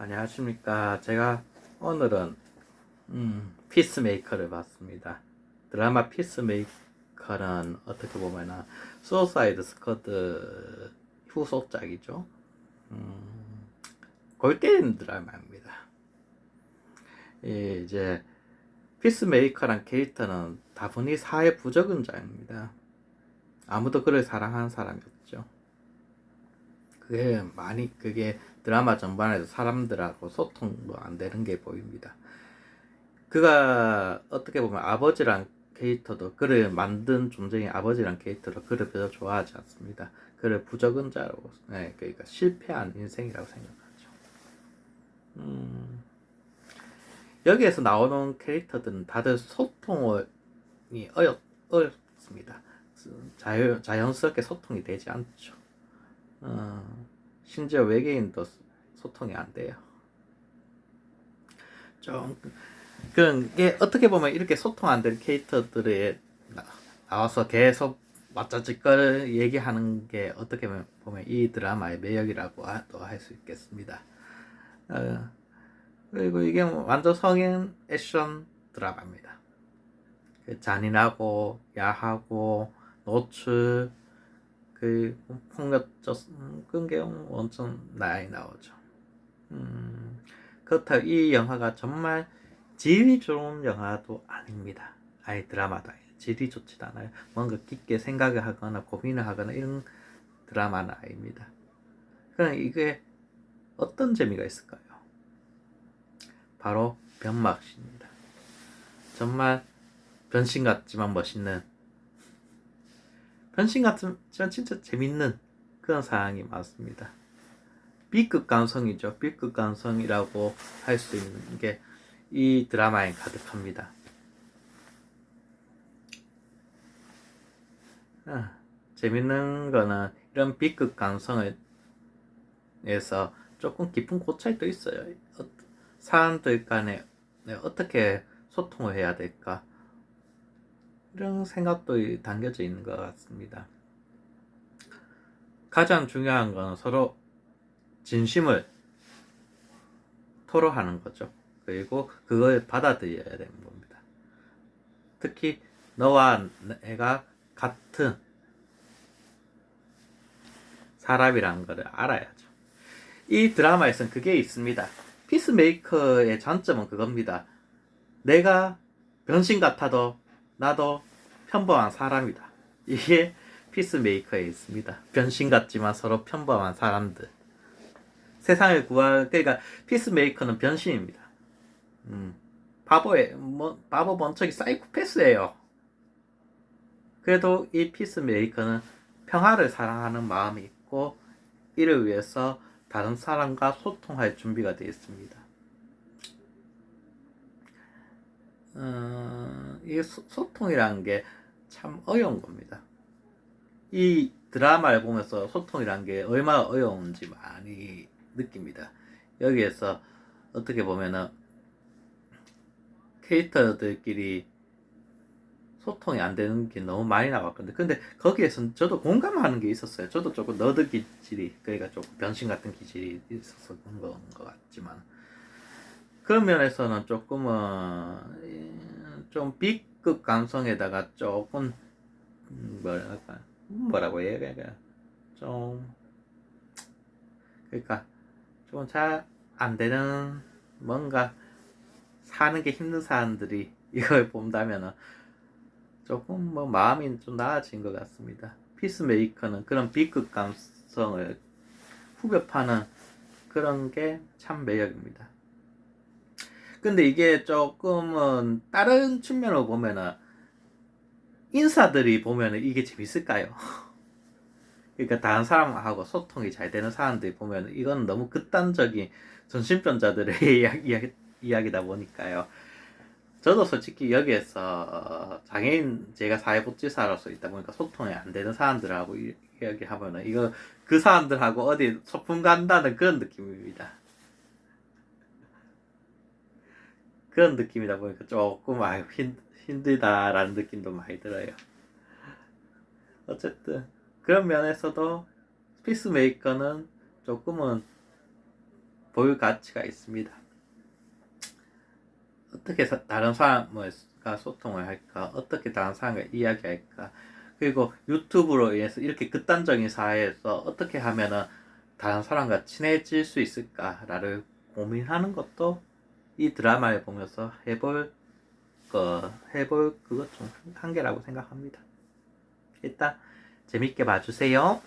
안녕하십니까. 제가 오늘은 음, 피스메이커를 봤습니다. 드라마 피스메이커는 어떻게 보면은 수어사이드 스쿼드 후속작이죠. 음, 골 때리는 드라마입니다. 예, 이제 피스메이커란 캐릭터는 다분히 사회 부적응자입니다. 아무도 그를 사랑하는 사람이 없죠. 그게 많이 그게 드라마 전반에서 사람들하고 소통도 안 되는 게 보입니다. 그가 어떻게 보면 아버지란 캐릭터도 그를 만든 존재인 아버지란 캐릭터도 그를 별로 좋아하지 않습니다. 그를 부적응자로, 네, 그러니까 실패한 인생이라고 생각하죠. 음, 여기에서 나오는 캐릭터들은 다들 소통이 어렵, 어렵습니다. 자유, 자연스럽게 소통이 되지 않죠. 어, 심지어 외계인도 소통이 안 돼요. 좀 그런 게 어떻게 보면 이렇게 소통 안 되는 캐릭터들이 나, 나와서 계속 맞자짓걸 얘기하는 게 어떻게 보면 이 드라마의 매력이라고 또 할 수 있겠습니다. 어, 그리고 이게 완전 성인 액션 드라마입니다. 그 잔인하고 야하고 노출 그 폭력적 끈개용 원천 나이 나오죠. 음, 그렇다고 이 영화가 정말 질이 좋은 영화도 아닙니다. 드라마도 아니에요. 질이 좋지도 않아요. 뭔가 깊게 생각을 하거나 고민을 하거나 이런 드라마는 아닙니다. 그럼 이게 어떤 재미가 있을까요? 바로 변막신입니다. 정말 변신 같지만 멋있는 변신 같은 진짜 재밌는 그런 사항이 많습니다. B급 감성이죠. B급 감성이라고 할 수 있는 게 이 드라마에 가득합니다. 아, 재밌는 거는 이런 B급 감성에서 조금 깊은 고찰도 있어요. 어, 사람들 간에 어떻게 소통을 해야 될까? 이런 생각도 담겨져 있는 것 같습니다. 가장 중요한 건 서로 진심을 토로하는 거죠. 그리고 그걸 받아들여야 되는 겁니다. 특히 너와 내가 같은 사람이라는 것을 알아야죠. 이 드라마에서는 그게 있습니다. 피스메이커의 장점은 그겁니다. 내가 변신 같아도 나도 평범한 사람이다. 이게 피스메이커에 있습니다. 변신 같지만 서로 평범한 사람들. 세상을 구할 그러니까 피스메이커는 변신입니다. 음, 바보의 뭐 바보 번쩍이 사이코패스예요. 그래도 이 피스메이커는 평화를 사랑하는 마음이 있고 이를 위해서 다른 사람과 소통할 준비가 되어 있습니다. 어, 이 소통이라는 게 참 어려운 겁니다. 이 드라마를 보면서 소통이라는 게 얼마나 어려운지 많이 느낍니다. 여기에서 어떻게 보면은 캐릭터들끼리 소통이 안 되는 게 너무 많이 나왔거든요. 근데 거기에서 저도 공감하는 게 있었어요. 저도 조금 너드 기질이, 그러니까 조금 변신 같은 기질이 있어서 그런 것 같지만. 그런 면에서는 조금은 좀 B급 감성에다가 조금 음, 뭐랄까 뭐라고 해야 되나 좀 그러니까 좀잘안 되는 뭔가 사는 게 힘든 사람들이 이걸 본다면은 조금 뭐 마음이 좀 나아진 것 같습니다. 피스메이커는 그런 B급 감성을 후벼 파는 그런 게 참 매력입니다. 근데 이게 조금은 다른 측면으로 보면은 인사들이 보면은 이게 재밌을까요? 그러니까 다른 사람하고 소통이 잘 되는 사람들이 보면 이건 너무 극단적인 전신병자들의 이야기, 이야기 다 보니까요. 저도 솔직히 여기에서 장애인 제가 사회복지사로서 있다 보니까 소통이 안 되는 사람들하고 이야기하면은 이거 그 사람들하고 어디 소풍 간다는 그런 느낌입니다. 그런 느낌이다 보니까 조금 아 힘, 힘들다라는 느낌도 많이 들어요. 어쨌든 그런 면에서도 피스메이커는 조금은 볼 가치가 있습니다. 어떻게 사- 다른 사람과 소통을 할까? 어떻게 다른 사람과 이야기할까? 그리고 유튜브로 인해서 이렇게 극단적인 사회에서 어떻게 하면은 다른 사람과 친해질 수 있을까를 고민하는 것도 이 드라마를 보면서 해볼 거 해볼 그것 중 한 개라고 생각합니다. 일단 재밌게 봐주세요.